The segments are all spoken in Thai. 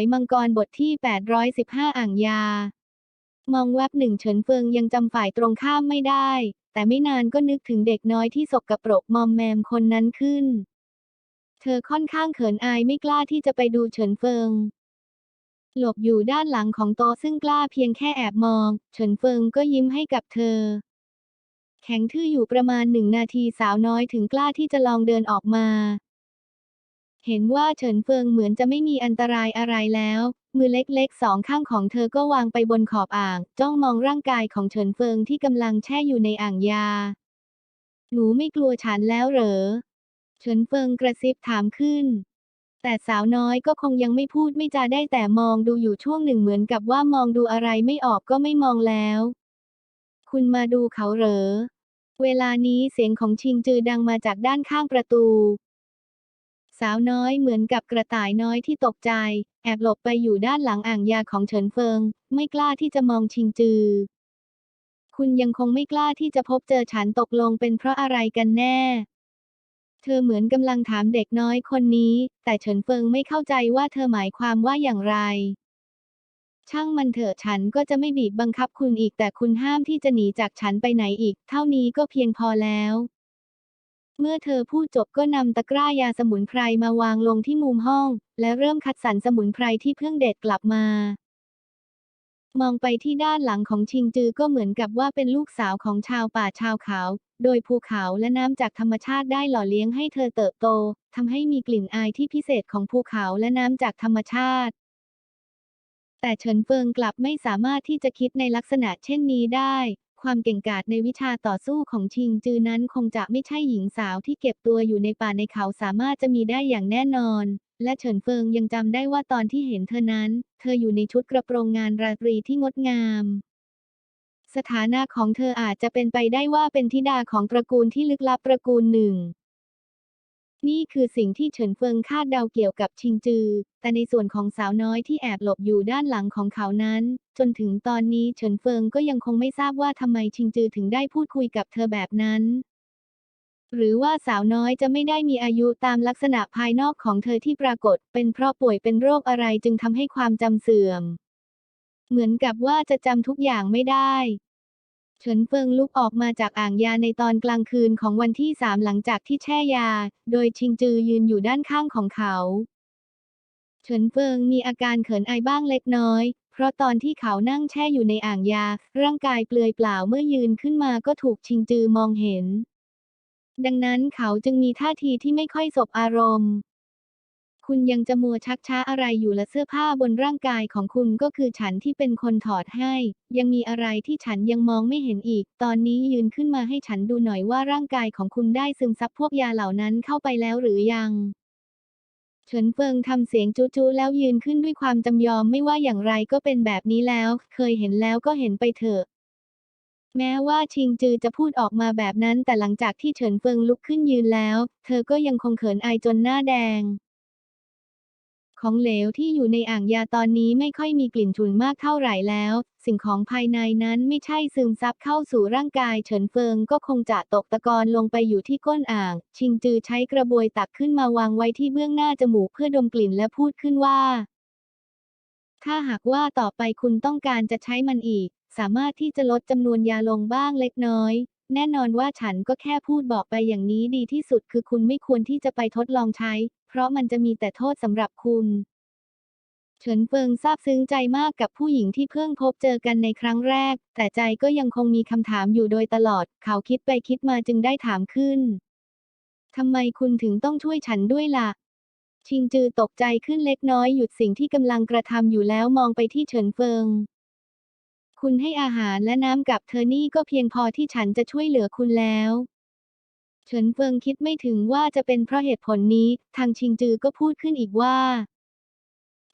ยมังกรบทที่ 815 อ่างยา มองแวบหนึ่งเฉินเฟิงยังจำฝ่ายตรงข้ามไม่ได้ แต่ไม่นานก็นึกถึงเด็กน้อยที่สกรปรกมอมแมมคนนั้นขึ้น เธอค่อนข้างเขินอายไม่กล้าที่จะไปดูเฉินเฟิงหลบอยู่ด้านหลังของโต๊ะซึ่งกล้าเพียงแค่แอบมอง เฉินเฟิงก็ยิ้มให้กับเธอ แข็งทื่ออยู่ประมาณหนึ่งนาทีสาวน้อยถึงกล้าที่จะลองเดินออกมา เห็นว่าเฉินเฟิงเหมือนจะไม่มีอันตรายอะไรแล้ว มือเล็กๆสองข้างของเธอก็วางไปบนขอบอ่าง จ้องมองร่างกายของเฉินเฟิงที่กำลังแช่อยู่ในอ่างยา หนูไม่กลัวฉันแล้วเหรอ เฉินเฟิงกระซิบถามขึ้น แต่สาวน้อยก็คงยังไม่พูดไม่จาได้แต่มองดูอยู่ช่วงหนึ่งเหมือนกับว่ามองดูอะไรไม่ออกก็ไม่มองแล้ว คุณมาดูเขาเหรอ เวลานี้เสียงของชิงจือดังมาจากด้านข้างประตู สาวน้อยเหมือนกับกระต่ายน้อยที่ตกใจ แอบหลบไปอยู่ด้านหลังอ่างยาของเฉินเฟิง ไม่กล้าที่จะมองชิงจือ คุณยังคงไม่กล้าที่จะพบเจอฉันตกลงเป็นเพราะอะไรกันแน่ เธอเหมือนกำลังถามเด็กน้อยคนนี้ แต่เฉินเฟิงไม่เข้าใจว่าเธอหมายความว่าอย่างไร ช่างมันเถอะฉันก็จะไม่บีบบังคับคุณอีกแต่คุณห้ามที่จะหนีจากฉันไปไหนอีก เท่านี้ก็เพียงพอแล้ว เมื่อเธอพูดจบก็นำตะกร้ายาสมุนไพรมาวางลงที่มุมห้อง และเริ่มคัดสรรสมุนไพรที่เพิ่งเด็ดกลับมา มองไปที่ด้านหลังของชิงจือก็เหมือนกับว่าเป็นลูกสาวของชาวป่าชาวเขา โดยภูเขาและน้ำจากธรรมชาติได้หล่อเลี้ยงให้เธอเติบโตทำให้มีกลิ่นอายที่พิเศษของภูเขาและน้ำจากธรรมชาติ แต่เฉินเฟิงกลับไม่สามารถที่จะคิดในลักษณะเช่นนี้ได้ ความเก่งกาจในวิชาต่อสู้ของชิงจือนั้นคงจะไม่ใช่หญิงสาวที่เก็บตัวอยู่ในป่าในเขาสามารถจะมีได้อย่างแน่นอน และเฉินเฟิงยังจำได้ว่าตอนที่เห็นเธอนั้น เธออยู่ในชุดกระโปรงงานราตรีที่งดงาม สถานะของเธออาจจะเป็นไปได้ว่าเป็นธิดาของตระกูลที่ลึกลับตระกูลหนึ่ง นี่คือสิ่งที่เฉินเฟิงคาดเดาเกี่ยวกับชิงจือ แต่ในส่วนของสาวน้อยที่แอบหลบอยู่ด้านหลังของเขานั้น จนถึงตอนนี้เฉินเฟิงก็ยังคงไม่ทราบว่าทำไมชิงจือถึงได้พูดคุยกับเธอแบบนั้น หรือว่าสาวน้อยจะไม่ได้มีอายุตามลักษณะภายนอกของเธอที่ปรากฏ เป็นเพราะป่วยเป็นโรคอะไรจึงทำให้ความจำเสื่อม เหมือนกับว่าจะจำทุกอย่างไม่ได้ เฉินเฟิงลุกออกมาจากอ่างยาในตอนกลางคืนของวันที่สามหลังจากที่แช่ยา โดยชิงจือยืนอยู่ด้านข้างของเขา เฉินเฟิงมีอาการเขินอายบ้างเล็กน้อย เพราะตอนที่เขานั่งแช่อยู่ในอ่างยา ร่างกายเปลือยเปล่าเมื่อยืนขึ้นมาก็ถูกชิงจือมองเห็น ดังนั้นเขาจึงมีท่าทีที่ไม่ค่อยสบอารมณ์ คุณยังจะมัวชักช้าอะไรอยู่และเสื้อผ้าบนร่างกายของคุณก็คือฉันที่เป็นคนถอดให้ ยังมีอะไรที่ฉันยังมองไม่เห็นอีก ตอนนี้ยืนขึ้นมาให้ฉันดูหน่อยว่าร่างกายของคุณได้ซึมซับพวกยาเหล่านั้นเข้าไปแล้วหรือยังเฉินเฟิงทำเสียงจู้ๆแล้วยืนขึ้นด้วยความจำยอมไม่ว่าอย่างไรก็เป็นแบบนี้แล้ว เคยเห็นแล้วก็เห็นไปเถอะ แม้ว่าชิงจือจะพูดออกมาแบบนั้น แต่หลังจากที่เฉินเฟิงลุกขึ้นยืนแล้ว เธอก็ยังคงเขินอายจนหน้าแดง ของเหลวที่อยู่ในอ่างยาตอนนี้ไม่ค่อยมีกลิ่นฉุนมากเท่าไหร่แล้ว สิ่งของภายในนั้นไม่ใช่ซึมซับเข้าสู่ร่างกายเฉินเฟิงก็คงจะตกตะกอนลงไปอยู่ที่ก้นอ่าง ชิงจือใช้กระบวยตักขึ้นมาวางไว้ที่เบื้องหน้าจมูกเพื่อดมกลิ่นและพูดขึ้นว่า ถ้าหากว่าต่อไปคุณต้องการจะใช้มันอีก สามารถที่จะลดจำนวนยาลงบ้างเล็กน้อยแน่นอนว่าฉันก็แค่พูดบอกไปอย่างนี้ดีที่สุดคือคุณไม่ควรที่จะไปทดลองใช้ เพราะมันจะมีแต่โทษสำหรับคุณ เฉินเฟิงซาบซึ้งใจมากกับผู้หญิงที่เพิ่งพบเจอกันในครั้งแรก แต่ใจก็ยังคงมีคำถามอยู่โดยตลอด เขาคิดไปคิดมาจึงได้ถามขึ้นทำไมคุณถึงต้องช่วยฉันด้วยล่ะ ชิงจือตกใจขึ้นเล็กน้อยหยุดสิ่งที่กำลังกระทำอยู่แล้วมองไปที่เฉินเฟิง คุณให้อาหารและน้ำกับเธอนี่ก็เพียงพอที่ฉันจะช่วยเหลือคุณแล้ว เฉินเฟิงคิดไม่ถึงว่าจะเป็นเพราะเหตุผลนี้ ทางชิงจือก็พูดขึ้นอีกว่า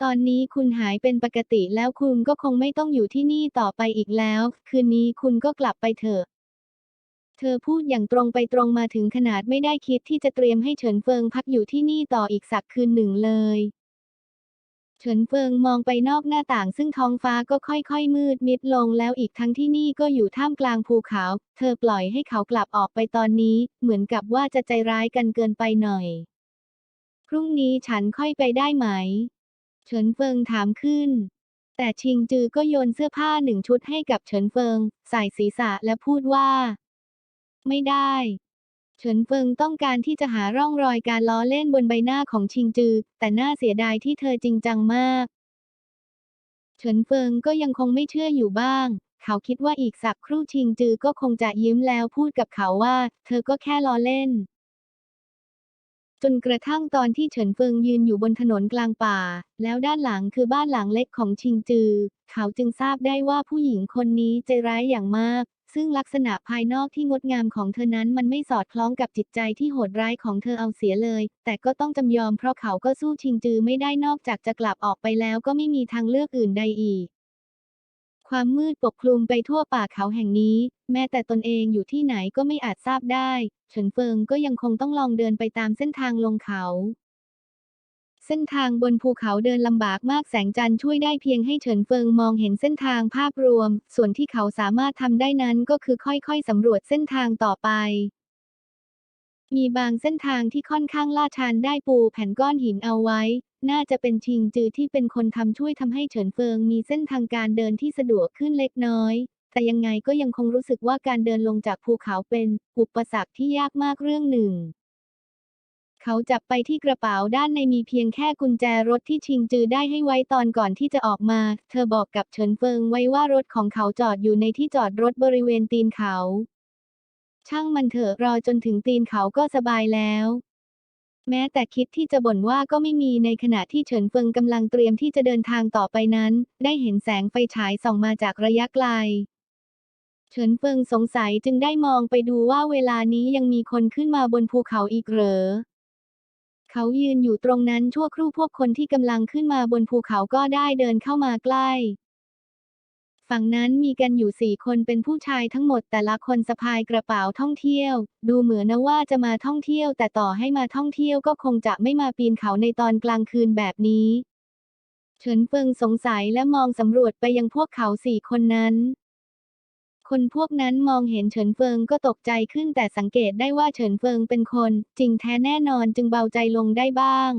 ตอนนี้คุณหายเป็นปกติแล้วคุณก็คงไม่ต้องอยู่ที่นี่ต่อไปอีกแล้ว คืนนี้คุณก็กลับไปเถอะ เธอพูดอย่างตรงไปตรงมาถึงขนาดไม่ได้คิดที่จะเตรียมให้เฉินเฟิงพักอยู่ที่นี่ต่ออีกสักคืนหนึ่งเลย ฉินเฟิงมองไปนอกหน้าต่างซึ่งท้องฟ้าก็ค่อยๆ มืดมิดลงแล้วอีกทั้งที่นี่ก็อยู่ท่ามกลางภูเขา เธอปล่อยให้เขากลับออกไปตอนนี้ เหมือนกับว่าจะใจร้ายกันเกินไปหน่อย พรุ่งนี้ฉันค่อยไปได้ไหม เฉินเฟิงถามขึ้น แต่ชิงจือก็โยนเสื้อผ้าหนึ่งชุดให้กับเฉินเฟิง ใส่ศีรษะและพูดว่า ไม่ได้ เฉินเฟิงต้องการที่จะหาร่องรอยการล้อเล่นบนใบหน้าของชิงจือ แต่น่าเสียดายที่เธอจริงจังมาก เฉินเฟิงก็ยังคงไม่เชื่ออยู่บ้าง เขาคิดว่าอีกสักครู่ชิงจือก็คงจะยิ้มแล้วพูดกับเขาว่า เธอก็แค่ล้อเล่น จนกระทั่งตอนที่เฉินเฟิงยืนอยู่บนถนนกลางป่า แล้วด้านหลังคือบ้านหลังเล็กของชิงจือ เขาจึงทราบได้ว่าผู้หญิงคนนี้ใจร้ายอย่างมาก ซึ่งลักษณะภายนอกที่งดงามของเธอนั้นมันไม่สอดคล้องกับจิตใจที่โหดร้ายของเธอเอาเสียเลย แต่ก็ต้องจำยอมเพราะเขาก็สู้ชิงจือไม่ได้นอกจากจะกลับออกไปแล้วก็ไม่มีทางเลือกอื่นใดอีก ความมืดปกคลุมไปทั่วป่าเขาแห่งนี้ แม้แต่ตนเองอยู่ที่ไหนก็ไม่อาจทราบได้ เฉินเฟิงก็ยังคงต้องลองเดินไปตามเส้นทางลงเขา เส้นทางบนภูเขาเดินลำบากมากแสงจันทร์ช่วยได้เพียงให้เฉินเฟิงมองเห็นเส้นทางภาพรวม ส่วนที่เขาสามารถทำได้นั้นก็คือค่อยๆสำรวจเส้นทางต่อไป มีบางเส้นทางที่ค่อนข้างลาดชันได้ปูแผ่นก้อนหินเอาไว้ น่าจะเป็นชิงจือที่เป็นคนทำช่วยทำให้เฉินเฟิงมีเส้นทางการเดินที่สะดวกขึ้นเล็กน้อยแต่ยังไงก็ยังคงรู้สึกว่าการเดินลงจากภูเขาเป็น อุปสรรคที่ยากมากเรื่องหนึ่ง เขาจับไปที่กระเป๋าด้านในมีเพียงแค่กุญแจรถที่ชิงจือได้ให้ไว้ตอนก่อนที่จะออกมา เธอบอกกับเฉินเฟิงไว้ว่ารถของเขาจอดอยู่ในที่จอดรถบริเวณตีนเขา ช่างมันเถอะรอจนถึงตีนเขาก็สบายแล้วแม้แต่คิดที่จะบ่นว่าก็ไม่มีในขณะที่เฉินเฟิงกำลังเตรียมที่จะเดินทางต่อไปนั้น ได้เห็นแสงไฟฉายส่องมาจากระยะไกล เฉินเฟิงสงสัยจึงได้มองไปดูว่าเวลานี้ยังมีคนขึ้นมาบนภูเขาอีกเหรอ เขายืนอยู่ตรงนั้นชั่วครู่พวกคนที่กำลังขึ้นมาบนภูเขาก็ได้เดินเข้ามาใกล้ ฝั่งนั้นมีกันอยู่สี่คนเป็นผู้ชายทั้งหมดแต่ละคนสะพายกระเป๋าท่องเที่ยว ดูเหมือนนะว่าจะมาท่องเที่ยว แต่ต่อให้มาท่องเที่ยวก็คงจะไม่มาปีนเขาในตอนกลางคืนแบบนี้ เฉินเฟิงสงสัยและมองสำรวจไปยังพวกเขาสี่คนนั้น คนพวกนั้นมองเห็นเฉินเฟิงก็ตกใจขึ้นแต่สังเกตได้ว่าเฉินเฟิงเป็นคน จริงแท้แน่นอนจึงเบาใจลงได้บ้าง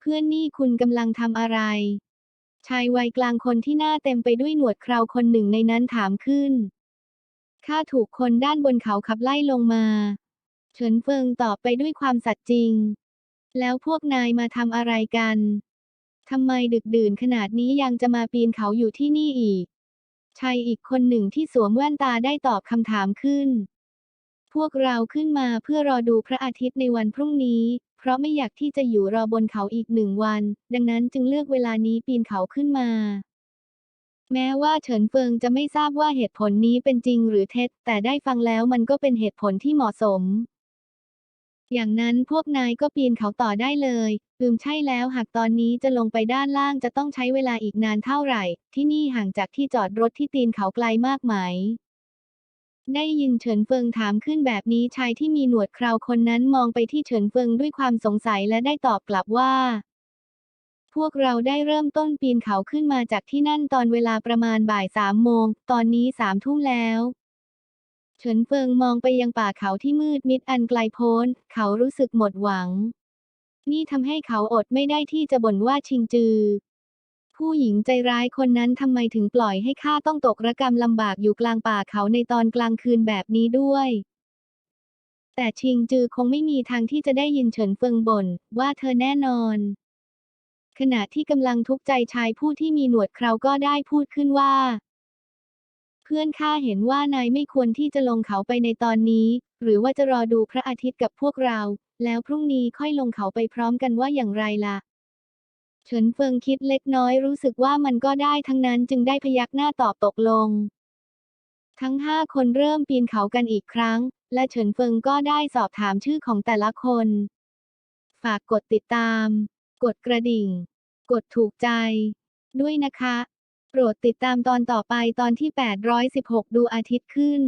เพื่อนนี่คุณกำลังทำอะไร ชายวัยกลางคนที่หน้าเต็มไปด้วยหนวดเคราวคนหนึ่งในนั้นถามขึ้นข้าถูกคนด้านบนเขาขับไล่ลงมา เฉินเฟิงตอบไปด้วยความสัตย์จริง แล้วพวกนายมาทำอะไรกันทำไมดึกดื่นขนาดนี้ยังจะมาปีนเขาอยู่ที่นี่อีก ชายอีกคนหนึ่งที่สวมแว่นตาได้ตอบคำถามขึ้น พวกเราขึ้นมาเพื่อรอดูพระอาทิตย์ในวันพรุ่งนี้ เพราะไม่อยากที่จะอยู่รอบนเขาอีกหนึ่งวัน ดังนั้นจึงเลือกเวลานี้ปีนเขาขึ้นมา แม้ว่าเฉินเฟิงจะไม่ทราบว่าเหตุผลนี้เป็นจริงหรือเท็จ แต่ได้ฟังแล้วมันก็เป็นเหตุผลที่เหมาะสม อย่างนั้นพวกนายก็ปีนเขาต่อได้เลยอืมใช่แล้วหากตอนนี้จะลงไปด้านล่างจะต้องใช้เวลาอีกนานเท่าไหร่ ที่นี่ห่างจากที่จอดรถที่ตีนเขาไกลมากไหม ได้ยินเฉินเฟิงถามขึ้นแบบนี้ชายที่มีหนวดเคราวคนนั้นมองไปที่เฉินเฟิงด้วยความสงสัยและได้ตอบกลับว่า พวกเราได้เริ่มต้นปีนเขาขึ้นมาจากที่นั่นตอนเวลาประมาณบ่ายสามโมง ตอนนี้สามทุ่มแล้ว เฉินเฟิงมองไปยังป่าเขาที่มืดมิดอันไกลโพ้น เขารู้สึกหมดหวัง นี่ทำให้เขาอดไม่ได้ที่จะบ่นว่าชิงจือ ผู้หญิงใจร้ายคนนั้นทำไมถึงปล่อยให้ข้าต้องตกระกรรมลำบากอยู่กลางป่าเขาในตอนกลางคืนแบบนี้ด้วย แต่ชิงจือคงไม่มีทางที่จะได้ยินเฉินเฟิงบ่นว่าเธอแน่นอน ขณะที่กำลังทุกข์ใจชายผู้ที่มีหนวดเคราก็ได้พูดขึ้นว่า พื่อนข้าเห็นว่านายไม่ควรที่จะลงเขาไปในตอนนี้ หรือว่าจะรอดูพระอาทิตย์กับพวกเรา แล้วพรุ่งนี้ค่อยลงเขาไปพร้อมกันว่าอย่างไรล่ะเฉินเฟิงคิดเล็กน้อยรู้สึกว่ามันก็ได้ทั้งนั้นจึงได้พยักหน้าตอบตกลง ทั้งห้าคนเริ่มปีนเขากันอีกครั้ง และเฉินเฟิงก็ได้สอบถามชื่อของแต่ละคน ฝากกดติดตาม กดกระดิ่ง กดถูกใจ ด้วยนะคะ โปรดติดตามตอนต่อไปตอนที่ 816 ดูอาทิตย์ขึ้น